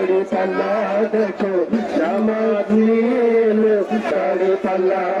পাল্লা দেখো জামাত নীল দাড়ি পাল্লা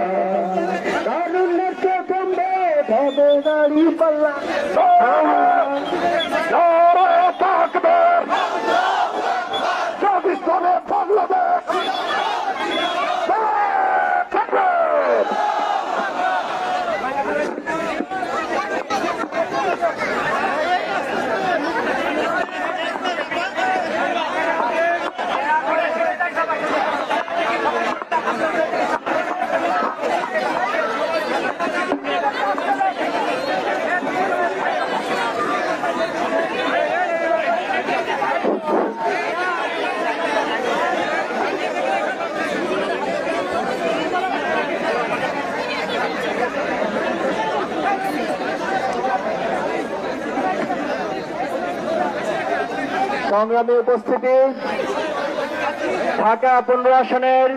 সংগ্রামী উপস্থিতি, ঢাকা পনেরো আসনের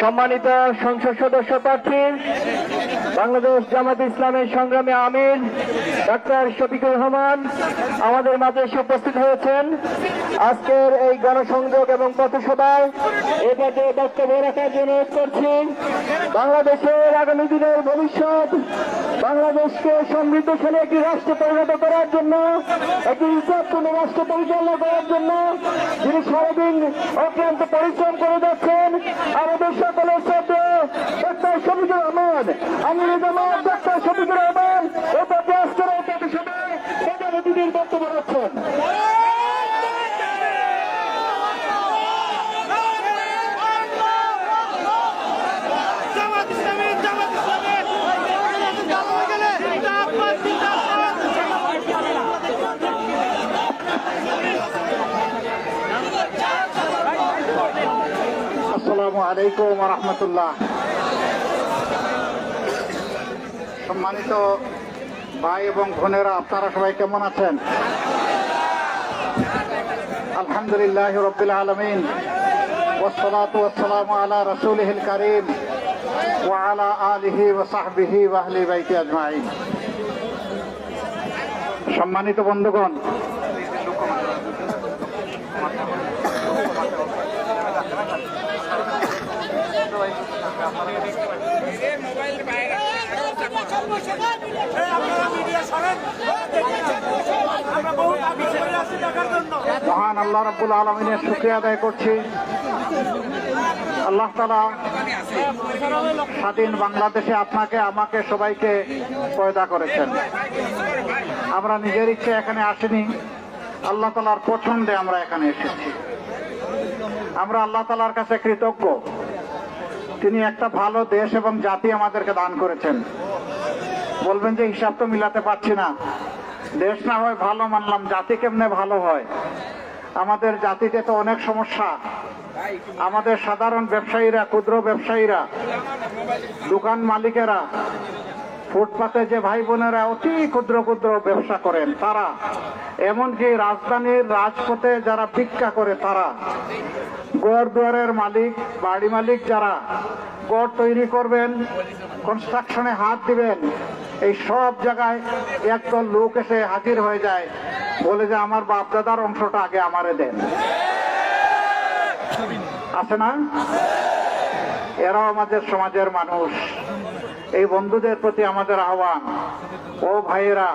সম্মানিত সংসদ সদস্য প্রার্থী, বাংলাদেশ জামাত ইসলামের সংগ্রামী আমির, ডাক্তার শফিকুর রহমান আমাদের মাঝে এসে উপস্থিত হয়েছেন। আজকের এই গণসংযোগ এবং পথসভায় এ পর্যায়ে বক্তব্য রাখার জন্য করছি। বাংলাদেশের আগামী দিনের ভবিষ্যৎ বাংলাদেশকে সমৃদ্ধশালী একটি রাষ্ট্র পরিণত করার জন্য, একটি হিসাবপূর্ণ রাষ্ট্র পরিচালনা করার জন্য যিনি সারাদিন অক্লান্ত পরিশ্রম করে যাচ্ছেন, আমাদের সকলের সাথে ডাক্তার শফিকুর রহমান আমি ডাক্তার শফিকুর রহমান ও তাতে আজকের প্রতিশোধে প্রধান বক্তব্য রাখছেন জামাত ইসলামী জামাত ইসলামী জামাত গেলে জিন্দাবাদ জিন্দাবাদ আসসালামু আলাইকুম রহমতুল্লাহ সম্মানিত ভাই এবং বোনেরা আপনারা সবাই কেমন আছেন আলহামদুলিল্লাহ রবিল আলমিন والصلاة والسلام على رسوله الكريم وعلى آله وصحبه وأهل بيته أجمعين সম্মানিত বন্ধুগণ মহান আল্লাহ রাব্বুল আলমিনের শুক্রিয়া আদায় করছি। আল্লাহ তালা স্বাধীন বাংলাদেশে আপনাকে, আমাকে সবাইকে পয়দা করেছেন। আমরা নিজের ইচ্ছে এখানে আসিনি। আল্লাহ তালার পছন্দে আমরা এখানে এসেছি। আমরা আল্লাহ তালার কাছে কৃতজ্ঞ। তিনি একটা ভালো দেশ এবং জাতি আমাদেরকে দান করেছেন। বলবেন যে হিসাব তো মিলাতে পারছি না। দেশ না হয় ভালো মানলাম, জাতি কেমনে ভালো হয়? আমাদের জাতিতে তো অনেক সমস্যা। আমাদের সাধারণ ব্যবসায়ীরা, ক্ষুদ্র ব্যবসায়ীরা, দোকান মালিকেরা ফুটপাতে যে ভাই বোনেরা অতি ক্ষুদ্র ক্ষুদ্র ব্যবসা করেন, তারা। এমনকি রাজধানীর রাজপথে যারা ভিক্ষা করে, তারা। গড় দুয়ারের মালিক, বাড়ি মালিক যারা গড় তৈরি করবেন কনস্ট্রাকশনে হাত দিবেন, এই সব জায়গায় একদল লোক এসে হাজির হয়ে যায়, বলে যে আমার বাপদাদার অংশটা আগে আমারে দেন। আছে না? এরাও আমাদের সমাজের মানুষ। এই বন্ধুদের প্রতি আমাদের আহ্বান, ও ভাইয়েরা,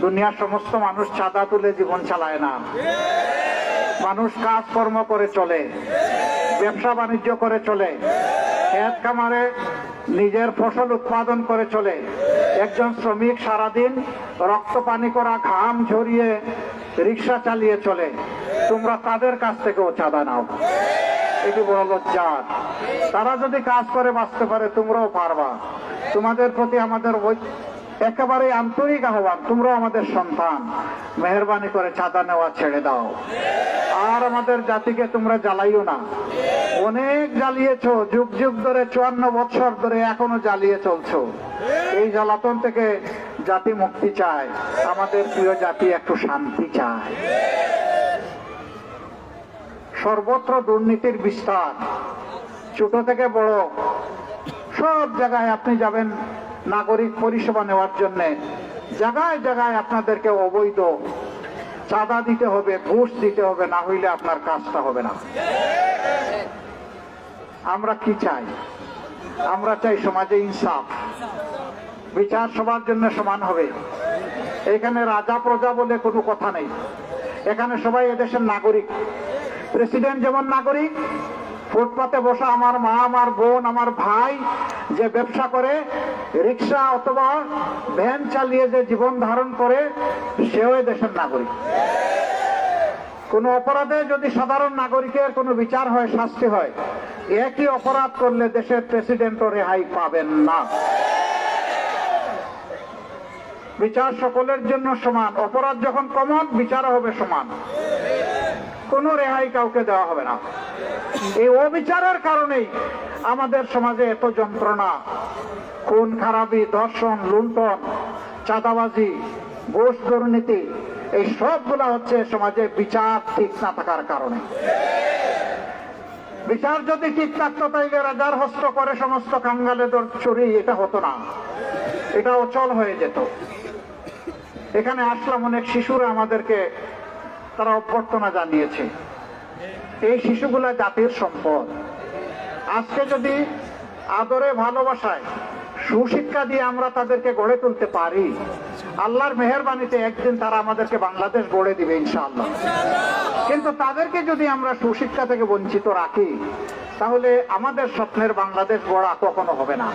দুনিয়ার সমস্ত মানুষ চাঁদা তুলে জীবন চালায় না। মানুষ কাজকর্ম করে চলে, ব্যবসা বাণিজ্য করে চলে খেত খামারে নিজের ফসল উৎপাদন করে চলে, একজন শ্রমিক সারাদিন রক্ত পানি করা, ঘাম ঝরিয়ে রিক্সা চালিয়ে চলে। তোমরা তাদের কাছ থেকেও চাঁদা নাও। এটি বড় লজ্জার। তারা যদি কাজ করে বাঁচতে পারে, তোমরাও পারবা। তোমাদের প্রতি আমাদের একেবারে আন্তরিক আহ্বান, তোমরাও আমাদের সন্তান। মেহরবানি করে চাঁদা নেওয়া ছেড়ে দাও। আর আমাদের জাতিকে তোমরা জ্বালাইও না। অনেক জ্বালিয়েছো, যুগ যুগ ধরে, চুয়ান্ন বছর ধরে এখনও জ্বালিয়ে চলছো। এই জ্বালাতন থেকে জাতি মুক্তি চায়। আমাদের প্রিয় জাতি একটু শান্তি চায়। সর্বত্র দুর্নীতির বিস্তার। ছোট থেকে বড় সব জায়গায় আপনি যাবেন নাগরিক পরিষেবা নেওয়ার জন্য। জায়গায় জায়গায় আপনাদেরকে অবৈধ চাঁদা দিতে হবে, ঘুষ দিতে হবে, না হইলে আপনার কাজটা হবে না। আমরা কি চাই? আমরা চাই সমাজে ইনসাফ। বিচার সবার জন্য সমান হবে। এখানে রাজা প্রজা বলে কোনো কথা নেই। এখানে সবাই এদেশের নাগরিক। প্রেসিডেন্ট যেমন নাগরিক ফুটপাতে বসা আমার মা, আমার বোন, আমার ভাই যে ব্যবসা করে, রিক্সা অথবা ভ্যান চালিয়ে যে জীবন ধারণ করে, সেও দেশের নাগরিক। কোনো অপরাধে যদি সাধারণ নাগরিকের কোনো বিচার হয়, শাস্তি হয়, একই অপরাধ করলে দেশের প্রেসিডেন্টও রেহাই পাবেন না। বিচার সকলের জন্য সমান, অপরাধ যখন কমন বিচার হবে সমান। কোনো রেহাই কাউকে দেওয়া হবে না। এই অবিচারের কারণেই আমাদের সমাজে এত যন্ত্রণা। খুন, খারাপি, ধর্ষণ, লুণ্ঠন, চাঁদাবাজি ঘুষ দুর্নীতি, এই সবগুলা হচ্ছে সমাজে বিচার ঠিক না থাকার কারণে। বিচার যদি ঠিক থাকতো, তাইলে রাজার হস্ত করে সমস্ত কাঙ্গালেদের চুরি, এটা হতো না। এটা অচল হয়ে যেত। এখানে আসলাম অনেক শিশুরা আমাদেরকে তারা অভ্যর্থনা জানিয়েছে। এই শিশুগুলা জাতির সম্পদ। আজকে যদি আদরে ভালোবাসায় সুশিক্ষা দিয়ে আমরা তাদেরকে গড়ে তুলতে পারি, আল্লাহর মেহরবানিতে একদিন তারা আমাদেরকে বাংলাদেশ গড়ে দিবে ইনশাআল্লাহ। কিন্তু তাদেরকে যদি আমরা সুশিক্ষা থেকে বঞ্চিত রাখি তাহলে আমাদের স্বপ্নের বাংলাদেশ গড়া কখনো হবে না।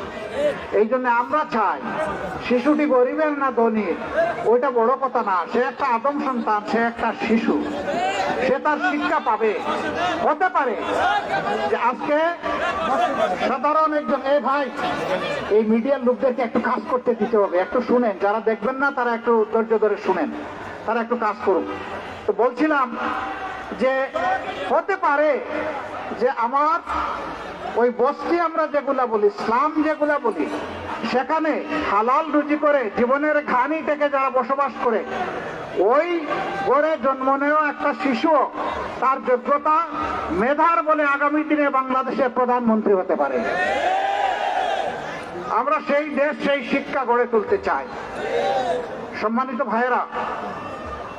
এই জন্য আমরা চাই, শিশুটি গরিবের না ধনীর ওইটা বড় কথা না, সে একটা আদম সন্তান, সে একটা শিশু, সে তার শিক্ষা পাবে। হতে পারে যে আজকে সাধারণ একজন, এ ভাই, এই মিডিয়ার লোকদেরকে একটু কাজ করতে দিতে হবে, একটু শুনেন, যারা দেখবেন না তারা একটু ধৈর্য ধরে শুনেন, তারা একটু কাজ করুক। তো বলছিলাম যে হতে পারে যে আমার ওই বস্তি আমরা যেগুলা বলি ইসলাম যেগুলা বলি, সেখানে হালাল রুজি করে জীবনের ঘানি থেকে যারা বসবাস করে, ওই গড়ে জন্ম নেওয়া একটা শিশু তার যোগ্যতা মেধার বলে আগামী দিনে বাংলাদেশের প্রধানমন্ত্রী হতে পারে। আমরা সেই দেশ, সেই শিক্ষা গড়ে তুলতে চাই। সম্মানিত ভাইয়েরা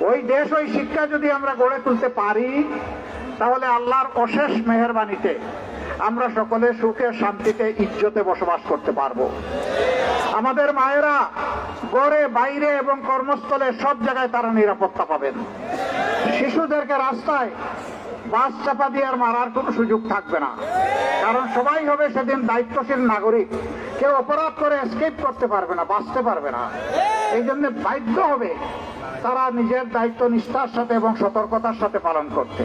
ওই দেশ, ওই শিক্ষা যদি আমরা গড়ে তুলতে পারি, তাহলে আল্লাহর অশেষ মেহরবানিতে আমরা সকলে সুখে, শান্তিতে, ইজ্জতে বসবাস করতে পারব। আমাদের মায়েরা গড়ে বাইরে এবং কর্মস্থলে সব জায়গায় তারা নিরাপত্তা পাবেন। শিশুদেরকে রাস্তায় বাস চাপা দিয়ে আর মারার কোনো সুযোগ থাকবে না। কারণ সবাই হবে সেদিন দায়িত্বশীল নাগরিক। কেউ অপরাধ করে এসকেপ করতে পারবে না, বাঁচতে পারবে না। এই জন্য বাধ্য হবে তারা নিজের দায়িত্ব নিষ্ঠার সাথে এবং সতর্কতার সাথে পালন করতে।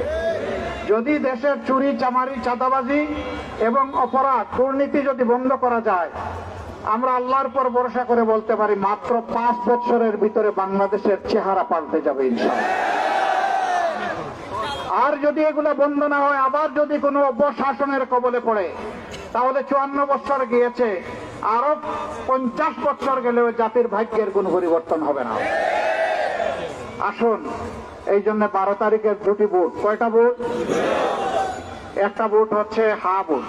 যদি দেশের চুরি, চামারি, চাঁদাবাজি এবং অপরাধ, দুর্নীতি যদি বন্ধ করা যায়, আমরা আল্লাহর পর ভরসা করে বলতে পারি, মাত্র পাঁচ বছরের ভিতরে বাংলাদেশের চেহারা পাল্টে যাবে ইনশাআল্লাহ। আর যদি এগুলো বন্ধ না হয়, আবার যদি কোনো অপশাসনের কবলে পড়ে, তাহলে চুয়ান্ন বছর গিয়েছে আরও পঞ্চাশ বছর গেলেও জাতির ভাগ্যের কোনো পরিবর্তন হবে না। আসুন। এই জন্য বারো তারিখের দুটি বুট কয়টা বুট একটা বুট হচ্ছে হা বুট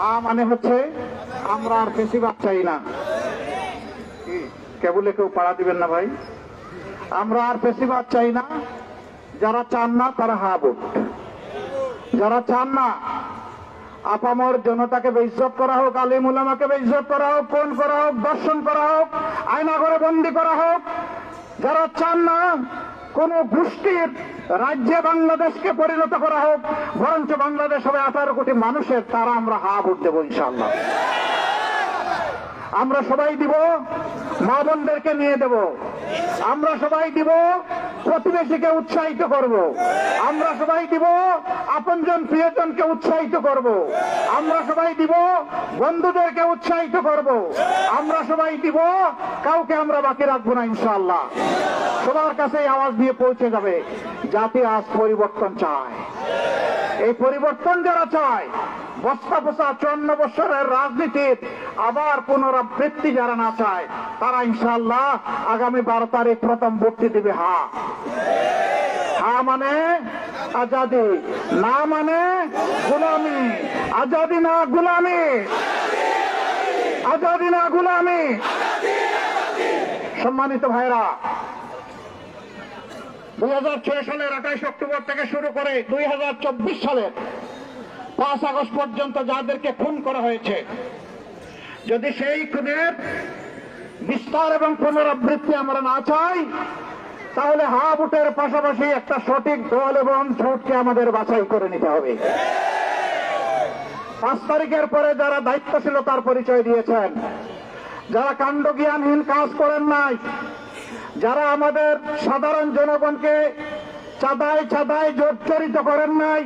হা মানে হচ্ছে আমরা আর বেশিরভাগ চাই না। কেবলে কেউ পাড়া দিবেন না ভাই? আমরা আর বেশিরভাগ চাই না। যারা চান না, তারা হা বুট যারা চান না, আপামর জনতাকে বেইজ্জত করা হোক আলিম উলামাকে বেইজ্জত করা হোক কোন করা হোক দর্শন করা হোক আয়না করে বন্দি করা হোক যারা চান না কোন গোষ্ঠীর রাজ্যে বাংলাদেশকে পরিণত করা হোক, বরঞ্চ বাংলাদেশ হবে আঠারো কোটি মানুষের, তারা আমরা হা ভোট দেবো ইনশাল্লাহ আমরা সবাই দিব, মা বোনদেরকে নিয়ে দেব। আমরা সবাই দিব প্রতিবেশীকে উৎসাহিত করব। আমরা সবাই দিব, আপনজন প্রিয়জনকে উৎসাহিত করব। আমরা সবাই দিব, বন্ধুদেরকে উৎসাহিত করব। আমরা সবাই দিব, কাউকে আমরা বাকি রাখব না, ইনশাআল্লাহ সবার কাছে আওয়াজ দিয়ে পৌঁছে যাবে জাতি আজ পরিবর্তন চায় এই পরিবর্তন যারা চায় বস্তা বসা চুয়ান্ন বছরের রাজনীতির আবার পুনরাবৃত্তি যারা না চায়, তারা ইনশাল্লাহ আগামী বারো তারিখ প্রথম ভর্তি দিবে, হা। হা মানে আজাদি, না মানে গুলামি। আজাদি না গুলামি। আজাদি না গুলামি। সম্মানিত ভাইরা দুই হাজার ছয় সালের আঠাইশ অক্টোবর থেকে শুরু করে দুই হাজার চব্বিশ সালের পাঁচ আগস্ট পর্যন্ত যাদেরকে খুন করা হয়েছে, যদি সেই খুনের বিস্তার এবং পুনরাবৃত্তি আমরা না চাই, তাহলে হা ভোটের পাশাপাশি একটা সঠিক দল এবং ঝোটকে আমাদের বাছাই করে নিতে হবে। পাঁচ তারিখের পরে যারা দায়িত্বশীলতার পরিচয় দিয়েছেন, যারা কাণ্ডজ্ঞানহীন কাজ করেন নাই, যারা আমাদের সাধারণ জনগণকে চাঁদায় চাঁদায় জর্জরিত করেন নাই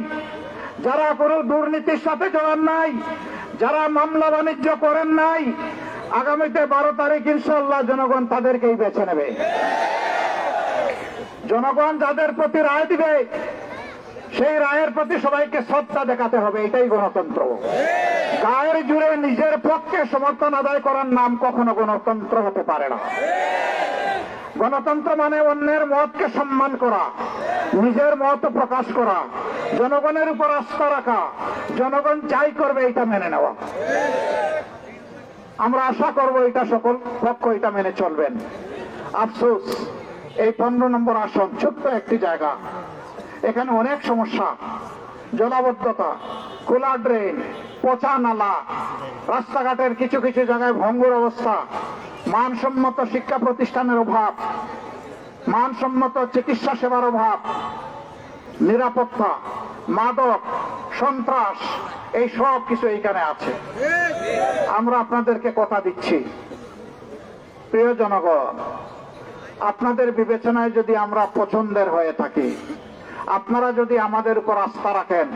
যারা কোনো দুর্নীতির সাথে জড়ান নাই, যারা মামলা বাণিজ্য করেন নাই, আগামীতে বারো তারিখ ইনশাল্লাহ জনগণ তাদেরকেই বেছে নেবে। জনগণ যাদের প্রতি রায় দিবে, সেই রায়ের প্রতি সবাইকে শ্রদ্ধা দেখাতে হবে, এটাই গণতন্ত্র। গায়ের জুড়ে নিজের পক্ষে সমর্থন আদায় করার নাম কখনো গণতন্ত্র হতে পারে না। গণতন্ত্র মানে অন্যের মতকে সম্মান করা, নিজের মত প্রকাশ করা জনগণের উপর আস্থা রাখা। জনগণ যাই করবে এটা মেনে নেওয়া। আমরা আশা করব এটা সকল পক্ষ এটা মেনে চলবেন। আফসোস, এই পনেরো নম্বর আসন, ছোট্ট একটি জায়গা। এখানে অনেক সমস্যা। জলাবদ্ধতা খোলা ড্রেন, পচা নালা, রাস্তাঘাটের কিছু কিছু জায়গায় ভঙ্গুর অবস্থা, মানসম্মত শিক্ষা প্রতিষ্ঠানের অভাব, মানসম্মত চিকিৎসা সেবার অভাব নিরাপত্তা, মাদক, সন্ত্রাস, এই সব কিছু এইখানে আছে। আমরা আপনাদেরকে কথা দিচ্ছি। প্রিয় জনগণ, আপনাদের বিবেচনায় যদি আমরা পছন্দের হয়ে থাকি, আপনারা যদি আমাদের উপর আস্থা রাখেন,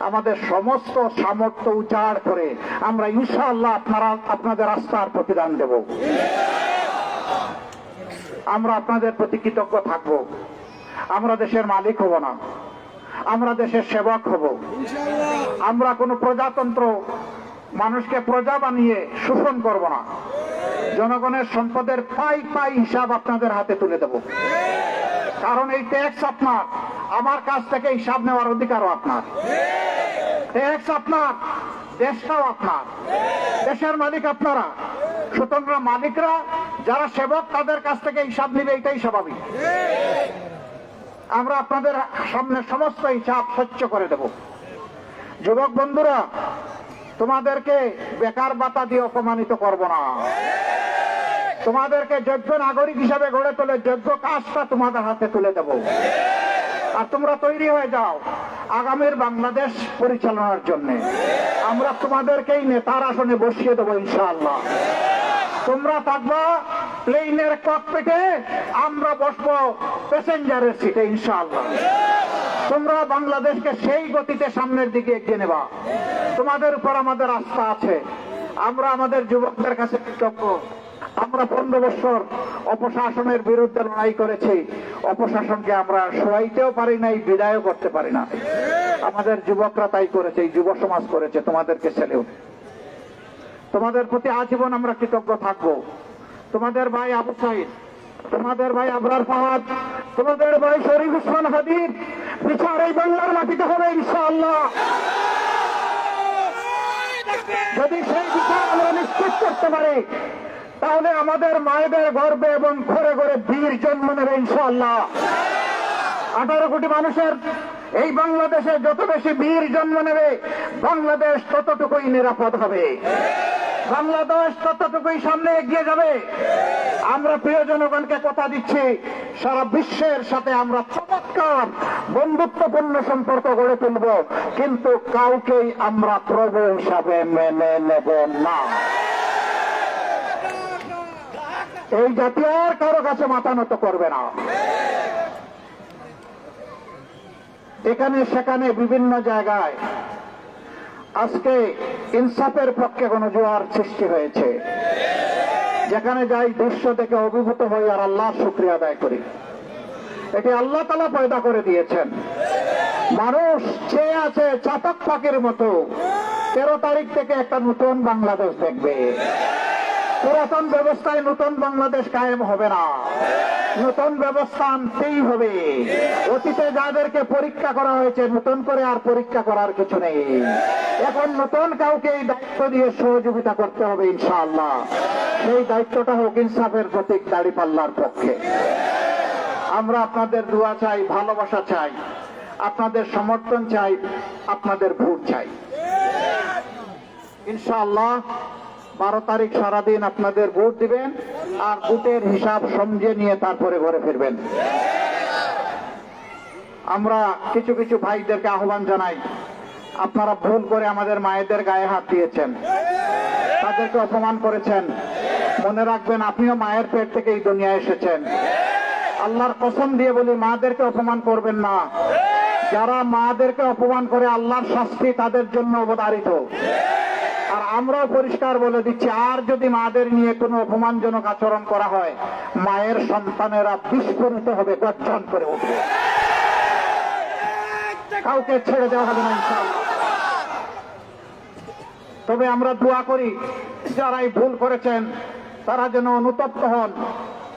আমাদের সমস্ত সামর্থ্য উজাড় করে আমরা ইনশাআল্লাহ আপনারা, আপনাদের আস্থার প্রতিদান দেব। আমরা আপনাদের প্রতি কৃতজ্ঞ থাকব। আমরা দেশের মালিক হব না। আমরা দেশের সেবক হব। আমরা কোনো প্রজাতন্ত্র মানুষকে প্রজা বানিয়ে শোষণ করব না। জনগণের সম্পদের পাই পাই হিসাব আপনাদের হাতে তুলে দেব। কারণ এই ট্যাক্স আপনার। আমার কাছ থেকে হিসাব নেওয়ার অধিকারও আপনার। ট্যাক্স আপনার দেশটাও আপনার। দেশের মালিক আপনারা। সুতরাং মালিকরা যারা সেবক তাদের কাছ থেকে হিসাব নিবে এটাই স্বাভাবিক। আমরা আপনাদের সামনে সমস্ত হিসাব স্বচ্ছ করে দেব। যুবক বন্ধুরা, তোমাদেরকে বেকার ভাতা দিয়ে অপমানিত করব না। তোমাদেরকে যোগ্য নাগরিক হিসাবে গড়ে তোলে যোগ্য কাজটা তোমাদের হাতে তুলে দেব। আর তোমরা তৈরি হয়ে যাও আগামীর বাংলাদেশ পরিচালনার জন্য। আমরা তোমাদেরকেই নেতার আসনে বসিয়ে দেবো ইনশাআল্লাহ। তোমরা থাকবা প্লেনের ককপিটে আমরা বসবো প্যাসেঞ্জারের সিটে ইনশাআল্লাহ। তোমরা বাংলাদেশকে সেই গতিতে সামনের দিকে এগিয়ে নেবা। তোমাদের উপর আমাদের আস্থা আছে। আমরা আমাদের যুবকদের কাছে কৃতজ্ঞ। আমরা পনেরো বছর অপশাসনের বিরুদ্ধে লড়াই করেছি। অপশাসনকে আমরা সহাইতেও পারি নাই, বিদায়ও করতে পারি না আমাদের যুবকরা তাই করেছে যুব সমাজ করেছে, তোমাদেরকে ছেলেও তোমাদের প্রতি আজীবন আমরা কৃতজ্ঞ থাকব। তোমাদের ভাই আবু সাইদ তোমাদের ভাই আবরার ফাহাদ, তোমাদের ভাই শরীফ উসমান হাদিদ বিচার এই বাংলার মাটিতে হবে ইনশাআল্লাহ। যদি সেই বিচার আমরা নিশ্চিত করতে পারি, তাহলে আমাদের মায়েদের গর্বে এবং ঘরে ঘরে বীর জন্ম নেবে ইনশাআল্লাহ। আঠারো কোটি মানুষের এই বাংলাদেশে যত বেশি বীর জন্ম নেবে, বাংলাদেশ ততটুকুই নিরাপদ হবে। বাংলাদেশ ততটুকুই সামনে এগিয়ে যাবে, আমরা প্রিয় জনগণকে কথা দিচ্ছি, সারা বিশ্বের সাথে আমরা চমৎকার বন্ধুত্বপূর্ণ সম্পর্ক গড়ে তুলব, কিন্তু কাউকেই আমরা প্রভু হিসাবে মেনে নেব না। এই জাতি আর কারও কাছে মাথা নত করবে না। এখানে সেখানে বিভিন্ন জায়গায় আজকে ইনসাফের পক্ষে গণজোয়ার সৃষ্টি হয়েছে। যেখানে যাই দৃশ্য দেখে অভিভূত হই আর আল্লাহ শুক্রিয়া আদায় করি। এটি আল্লাহ তালা পয়দা করে দিয়েছেন। মানুষ চেয়ে আছে চাতক পাখির মতো। তেরো তারিখ থেকে একটা নতুন বাংলাদেশ দেখবে। পুরাতন ব্যবস্থায় নতুন বাংলাদেশ কায়েম হবে না। নতুন ব্যবস্থা আনতেই হবে। অতীতে যাদেরকে পরীক্ষা করা হয়েছে, নতুন করে আর পরীক্ষা করার কিছু নেই। এখন নতুন কাউকে এই দায়িত্ব দিয়ে সহযোগিতা করতে হবে ইনশাআল্লাহ। সেই দায়িত্বটা হোক ইনসাফের প্রতীক দাড়ি পাল্লার পক্ষে। আমরা আপনাদের দোয়া চাই, ভালোবাসা চাই, আপনাদের সমর্থন চাই, আপনাদের ভোট চাই। ইনশাআল্লাহ বারো তারিখ সারাদিন আপনাদের ভোট দিবেন আর ভোটের হিসাব সমঝে নিয়ে তারপরে ঘরে ফিরবেন। আমরা কিছু কিছু ভাইদেরকে আহ্বান জানাই, আপনারা ভুল করে আমাদের মায়েদের গায়ে হাত দিয়েছেন। তাদেরকে অপমান করেছেন। মনে রাখবেন, আপনিও মায়ের পেট থেকে এই দুনিয়া এসেছেন। আল্লাহর কসম দিয়ে বলি, মাদেরকে অপমান করবেন না। যারা মাদেরকে অপমান করে, আল্লাহর শাস্তি তাদের জন্য অবধারিত। আর আমরাও পরিষ্কার বলে দিচ্ছি, আর যদি মাদের নিয়ে কোনো অপমানজনক আচরণ করা হয়, মায়ের সন্তানেরা বিস্ফোরিত হবে, গর্জন করে উঠবে। কাউকে ছেড়ে দেওয়া হবে না তবে আমরা দোয়া করি যারা এই ভুল করেছেন, তারা যেন অনুতপ্ত হন,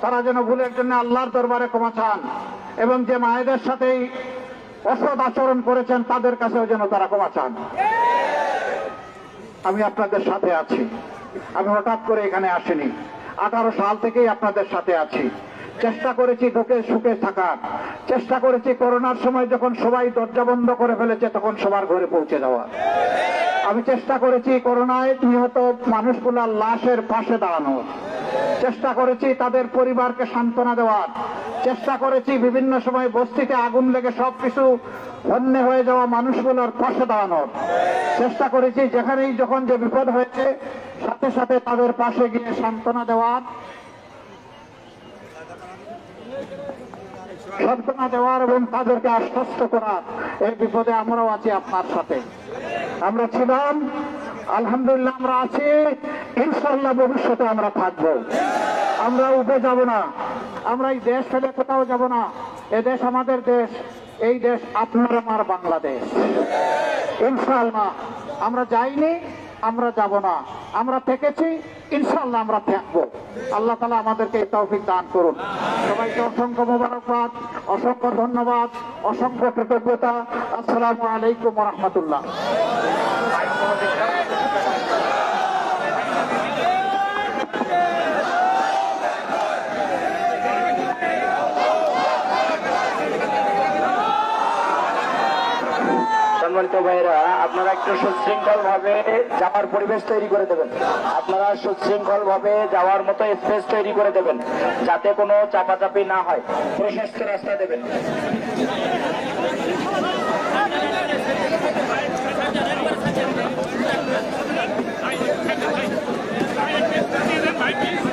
তারা যেন ভুলের জন্য আল্লাহর দরবারে ক্ষমা চান, এবং যে মায়েদের সাথেই অসৎ আচরণ করেছেন, তাদের কাছেও যেন তারা ক্ষমা চান। আমি আপনাদের সাথে আছি। আমি হঠাৎ করে এখানে আসিনি। আঠারো সাল থেকেই আপনাদের সাথে আছি। চেষ্টা করেছি ঢোকে সুখে থাকার। চেষ্টা করেছি করোনার সময় যখন সবাই দরজা বন্ধ করে ফেলেছে, তখন সবার ঘরে পৌঁছে যাওয়া আমি চেষ্টা করেছি করোনায় নিহত মানুষগুলার লাশের পাশে দাঁড়ানোর। চেষ্টা করেছি তাদের পরিবারকে সান্ত্বনা দেওয়ার। চেষ্টা করেছি বিভিন্ন সময় বস্তিতে আগুন লেগে সবকিছু হন্যে হয়ে যাওয়া মানুষগুলোর পাশে দাঁড়ানোর। চেষ্টা করেছি যেখানেই যখন যে বিপদ হয়েছে, সাথে সাথে তাদের পাশে গিয়ে সান্ত্বনা দেওয়ার সান্ত্বনা দেওয়ার এবং তাদেরকে আশ্বস্ত করার এই বিপদে আমরাও আছি আপনার সাথে। আমরা ছিলাম, আলহামদুলিল্লাহ আমরা আছি ইনশাল্লাহ ভবিষ্যতে আমরা থাকব। আমরা উঠে যাব না, আমরা এই দেশ ফেলে কোথাও যাব না, এ দেশ আমাদের দেশ। এই দেশ আপনার আমার বাংলাদেশ। ইনশাল্লাহ আমরা যাইনি, আমরা যাব না। আমরা থেকেছি ইনশাল্লাহ আমরা থাকব। আল্লাহ তালা আমাদেরকে এই তৌফিক দান করুন। সবাইকে অসংখ্য মোবারকবাদ, অসংখ্য ধন্যবাদ, অসংখ্য কৃতজ্ঞতা। আসসালামু আলাইকুম রহমতুল্লাহ। সম্মানিত ভাইরা আপনারা একটু সুশৃঙ্খল ভাবে যাওয়ার পরিবেশ তৈরি করে দেবেন। আপনারা সুশৃঙ্খল ভাবে যাওয়ার মতো স্পেস তৈরি করে দেবেন, যাতে কোনো চাপাচাপি না হয়। প্রশস্ত রাস্তা দেবেন। Thank you.